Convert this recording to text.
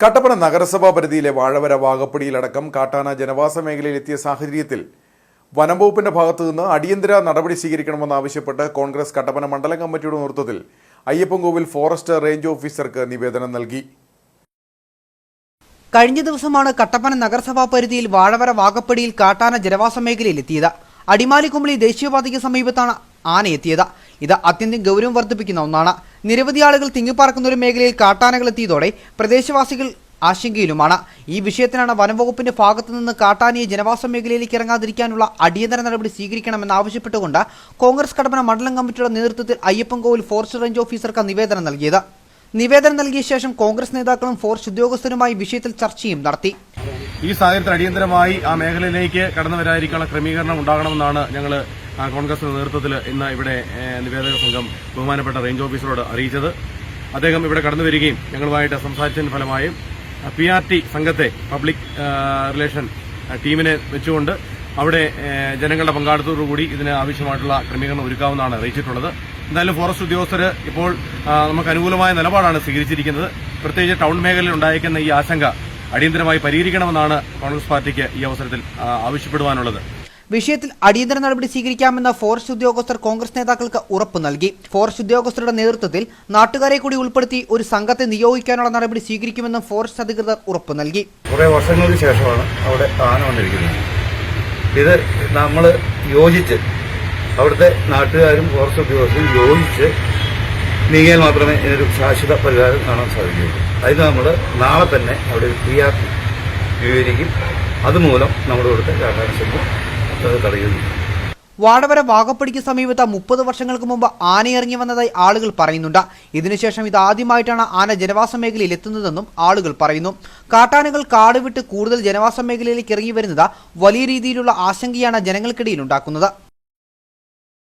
കട്ടപ്പന നഗരസഭാ പരിധിയിലെ വാഴവര വാഗപ്പടിയിലടക്കം കാട്ടാന ജനവാസ മേഖലയിൽ എത്തിയ സാഹചര്യത്തിൽ വനംവകുപ്പിന്റെ ഭാഗത്തു നിന്ന് അടിയന്തര നടപടി സ്വീകരിക്കണമെന്നാവശ്യപ്പെട്ട് കോൺഗ്രസ് കട്ടപ്പന മണ്ഡലം കമ്മിറ്റിയുടെ നേതൃത്വത്തിൽ അയ്യപ്പൻകോവിൽ ഫോറസ്റ്റ് റേഞ്ച് ഓഫീസർക്ക് നിവേദനം നൽകി. കഴിഞ്ഞ ദിവസമാണ് കട്ടപ്പന നഗരസഭാ പരിധിയിൽ വാഴവര വാഗപ്പടിയിൽ കാട്ടാന ജനവാസ മേഖലയിൽ എത്തിയത്. അടിമാലിക്കുമ്പളി ദേശീയപാതയ്ക്ക് സമീപത്താണ് ആന എത്തിയത്. ഇത് അത്യന്തം ഗൗരവം വർദ്ധിപ്പിക്കുന്ന ഒന്നാണ്. നിരവധി ആളുകൾ തിങ്ങിപ്പാർക്കുന്ന ഒരു മേഖലയിൽ കാട്ടാനകൾ എത്തിയതോടെ പ്രദേശവാസികൾ ആശങ്കയിലുമാണ്. ഈ വിഷയത്തിനാണ് വനംവകുപ്പിന്റെ ഭാഗത്തു നിന്ന് കാട്ടാനയെ ജനവാസ മേഖലയിലേക്ക് ഇറങ്ങാതിരിക്കാനുള്ള അടിയന്തര നടപടി സ്വീകരിക്കണമെന്നാവശ്യപ്പെട്ടുകൊണ്ട് കോൺഗ്രസ് കടപ്പന മണ്ഡലം കമ്മിറ്റിയുടെ നേതൃത്വത്തിൽ അയ്യപ്പൻകോവിൽ ഫോറസ്റ്റ് റേഞ്ച് ഓഫീസർക്ക് നിവേദനം നൽകിയത്. നിവേദനം നൽകിയ ശേഷം കോൺഗ്രസ് നേതാക്കളും ഫോറസ്റ്റ് ഉദ്യോഗസ്ഥരുമായി വിഷയത്തിൽ ചർച്ചയും നടത്തി. ഈ സാഹചര്യത്തിൽ അടിയന്തരമായി ആ മേഖലയിലേക്ക് കടന്നു വരാതിരിക്കാനുള്ള ക്രമീകരണം ഉണ്ടാകണമെന്നാണ് ഞങ്ങൾ കോൺഗ്രസ് നേതൃത്വത്തിൽ ഇന്ന് ഇവിടെ നിവേദക സംഘം ബഹുമാനപ്പെട്ട റേഞ്ച് ഓഫീസറോട് അറിയിച്ചത്. അദ്ദേഹം ഇവിടെ കടന്നു വരികയും ഞങ്ങളുമായിട്ട് സംസാരിച്ചതിന് ഫലമായും പി ആർ ടി സംഘത്തെ പബ്ലിക് റിലേഷൻ ടീമിനെ വെച്ചുകൊണ്ട് അവിടെ ജനങ്ങളുടെ പങ്കാളിത്തത്തോടുകൂടി ഇതിന് ആവശ്യമായിട്ടുള്ള ക്രമീകരണം ഒരുക്കാവുന്നതാണ് അറിയിച്ചിട്ടുള്ളത്. എന്തായാലും ഫോറസ്റ്റ് ഉദ്യോഗസ്ഥർ ഇപ്പോൾ നമുക്ക് അനുകൂലമായ നിലപാടാണ് സ്വീകരിച്ചിരിക്കുന്നത്. പ്രത്യേകിച്ച് ടൗൺ മേഖലയിൽ ഉണ്ടായിരിക്കുന്ന ഈ ആശങ്ക അടിയന്തരമായി പരിഹരിക്കണമെന്നാണ് കോൺഗ്രസ് പാർട്ടിക്ക് ഈ അവസരത്തിൽ ആവശ്യപ്പെടുവാനുള്ളത്. വിഷയത്തിൽ അടിയന്തര നടപടി സ്വീകരിക്കാമെന്ന ഫോറസ്റ്റ് ഉദ്യോഗസ്ഥർ കോൺഗ്രസ് നേതാക്കൾക്ക് ഉറപ്പ് നൽകി. ഫോറസ്റ്റ് ഉദ്യോഗസ്ഥരുടെ നേതൃത്വത്തിൽ നാട്ടുകാരെ കൂടി ഉൾപ്പെടുത്തി ഒരു സംഘത്തെ നിയോഗിക്കാനുള്ള നടപടി സ്വീകരിക്കുമെന്നും ഫോറസ്റ്റ് അധികൃതർ ഉറപ്പ് നൽകി. കുറേ വർഷങ്ങൾക്ക് ശേഷമാണ് അവിടെ ആന വന്നിരിക്കുന്നത്. ഇത് നമ്മൾ യോജിച്ച് അവിടുത്തെ നാട്ടുകാരും ഫോറസ്റ്റ് ഉദ്യോഗസ്ഥരും യോജിച്ച് നീങ്ങിയാൽ മാത്രമേ ഇതിനൊരു ശാശ്വത പരിഹാരം കാണാൻ സാധിക്കുകയുള്ളൂ അതിന് നമ്മൾ നാളെ തന്നെ അവിടെ ഒരു പി ആർ അതുമൂലം നമ്മുടെ ഇവിടുത്തെ അത് വാടവര വാഗപ്പടിക്ക് സമീപത്ത് മുപ്പത് വർഷങ്ങൾക്ക് മുമ്പ് ആന ഇറങ്ങി വന്നതായി ആളുകൾ പറയുന്നുണ്ട്. ഇതിനുശേഷം ഇത് ആദ്യമായിട്ടാണ് ആന ജനവാസ മേഖലയിൽ എത്തുന്നതെന്നും ആളുകൾ പറയുന്നു. കാട്ടാനകൾ കാട് വിട്ട് കൂടുതൽ ജനവാസ മേഖലയിലേക്ക് ഇറങ്ങി വരുന്നത് വലിയ രീതിയിലുള്ള ആശങ്കയാണ് ജനങ്ങൾക്കിടയിൽ ഉണ്ടാക്കുന്നത്.